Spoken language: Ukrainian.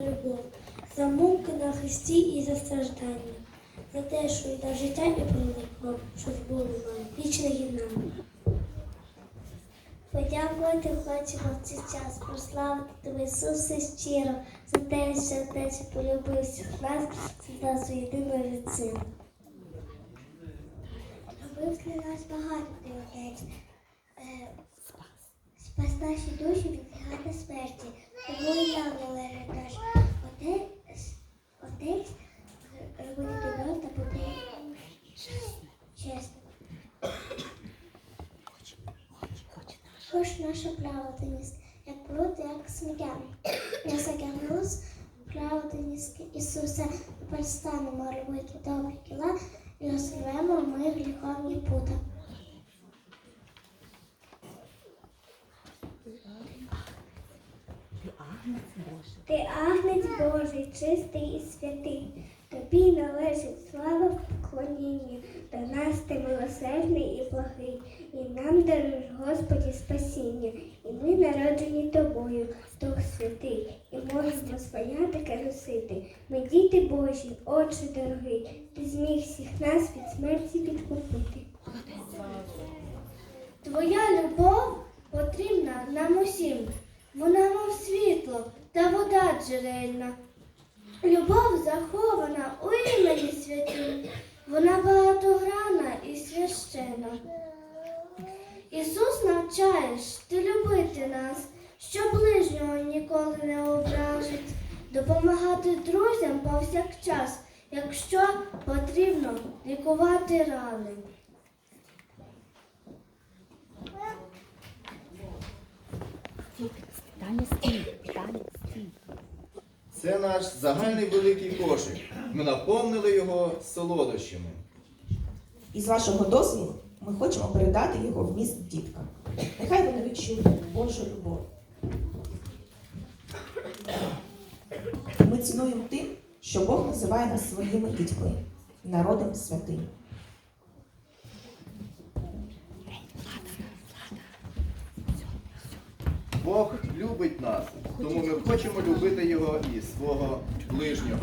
любов, за муки на хресті і за страждання, за те, що і життя і щоб було вам вічне єднання. Подякувати хочемо в цей час, прославити тебе, Ісусе, щиро, за те, що Отець полюбив всіх нас, за свій єдиний син. Любив для нас багато Отець. Е, Спас наші душі від гати смерті, тому і нам належить наш Отець, Отець робити добро та бути чесним. Хоч наша праведність, як бруд, як сміття. Я загорнусь праведність Ісуса, перестанемо робити добрі діла і розірвемо ми гріховні пута. Ти агнець Божий, чистий і святий, тобі належить слава в поклонінні, до нас ти милосердний і благий, і нам даруєш, Господі, спасіння, і ми народжені тобою, Дух Святий, і можемо своя таке носити. Ми діти Божі, Отче дорогий, ти зміг всіх нас від смерті відкупити. Твоя любов потрібна нам усім. Вона мов світло та вода джерельна. Любов захована у святім. Вона багатогранна і священа. Ісус навчаєш ти любити нас, що ближнього ніколи не ображить, допомагати друзям повсякчас, якщо потрібно лікувати рани. Таня стій. Це наш загальний великий кошик. Ми наповнили його солодощами. І з вашого дозволу ми хочемо передати його в міст діткам. Нехай вони відчують Божу любов. Ми цінуємо тим, що Бог називає нас своїми дітьми, народом святим. Бог любить нас, тому ми хочемо любити його і свого ближнього.